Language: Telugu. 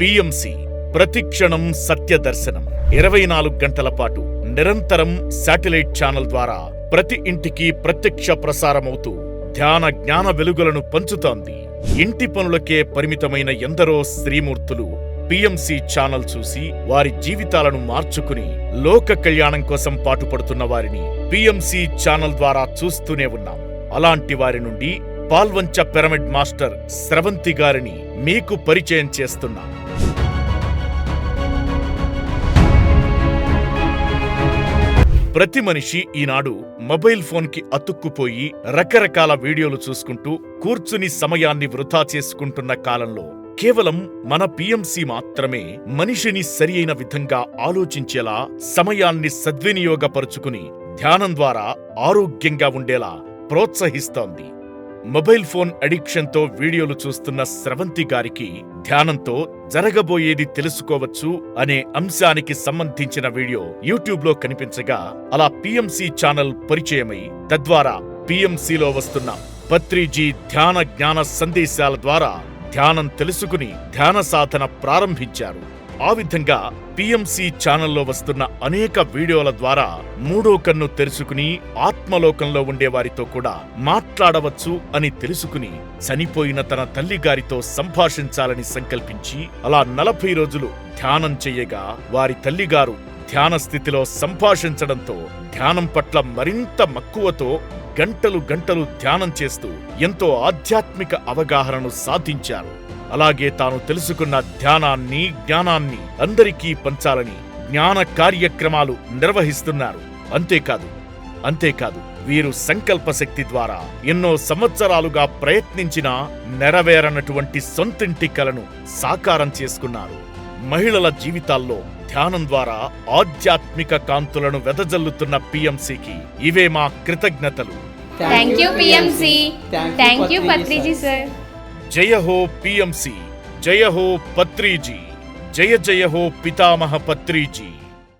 పిఎంసి ప్రతిక్షణం సత్యదర్శనం. ఇరవై నాలుగు గంటల పాటు నిరంతరం శాటిలైట్ ఛానల్ ద్వారా ప్రతి ఇంటికి ప్రత్యక్ష ప్రసారమవుతూ ధ్యాన జ్ఞాన వెలుగులను పంచుతోంది. ఇంటి పనులకే పరిమితమైన ఎందరో శ్రీమూర్తులు పిఎంసి ఛానల్ చూసి వారి జీవితాలను మార్చుకుని లోక కళ్యాణం కోసం పాటుపడుతున్న వారిని పిఎంసి ఛానల్ ద్వారా చూస్తూనే ఉన్నాం. అలాంటి వారి నుండి పాల్వంచ పిరమిడ్ మాస్టర్ స్రవంతి గారిని మీకు పరిచయం చేస్తున్నా. ప్రతి మనిషి ఈనాడు మొబైల్ ఫోన్కి అతుక్కుపోయి రకరకాల వీడియోలు చూసుకుంటూ కూర్చుని సమయాన్ని వృధా చేసుకుంటున్న కాలంలో కేవలం మన పిఎంసి మాత్రమే మనిషిని సరియైన విధంగా ఆలోచించేలా సమయాన్ని సద్వినియోగపరుచుకుని ధ్యానం ద్వారా ఆరోగ్యంగా ఉండేలా ప్రోత్సహిస్తోంది. మొబైల్ ఫోన్ అడిక్షన్తో వీడియోలు చూస్తున్న స్రవంతి గారికి ధ్యానంతో జరగబోయేది తెలుసుకోవచ్చు అనే అంశానికి సంబంధించిన వీడియో యూట్యూబ్లో కనిపించగా అలా పిఎంసి ఛానల్ పరిచయమై తద్వారా పిఎంసిలో వస్తున్న పత్రిజీ ధ్యాన జ్ఞాన సందేశాల ద్వారా ధ్యానం తెలుసుకుని ధ్యాన సాధన ప్రారంభించారు. ఆ విధంగా పిఎంసి ఛానల్లో వస్తున్న అనేక వీడియోల ద్వారా మూడో కన్ను తెరుచుకుని ఆత్మలోకంలో ఉండేవారితో కూడా మాట్లాడవచ్చు అని తెలుసుకుని చనిపోయిన తన తల్లిగారితో సంభాషించాలని సంకల్పించి అలా నలభై రోజులు ధ్యానం చేయగా వారి తల్లిగారు ధ్యాన స్థితిలో సంభాషించడంతో ధ్యానం పట్ల మరింత మక్కువతో గంటలు గంటలు ధ్యానం చేస్తూ ఎంతో ఆధ్యాత్మిక అవగాహనను సాధించారు. అలాగే తాను తెలుసుకున్న ధ్యానాన్ని జ్ఞానాన్ని అందరికీ పంచాలని జ్ఞాన కార్యక్రమాలు నిర్వహిస్తున్నారు. అంతేకాదు అంతేకాదు వీరు సంకల్ప శక్తి ద్వారా ఎన్నో సంవత్సరాలుగా ప్రయత్నించినా నెరవేరనటువంటి సొంతింటి కలను సాకారం చేసుకున్నారు. మహిళల జీవితాల్లో ధ్యానం ద్వారా ఆధ్యాత్మిక కాంతులను వెదజల్లుతున్న పిఎంసికి ఇవే మా కృతజ్ఞతలు. Thank you PMC thank you Patriji sir जय हो पीएमसी जय हो पत्री जी जय जय हो पितामह पत्री जी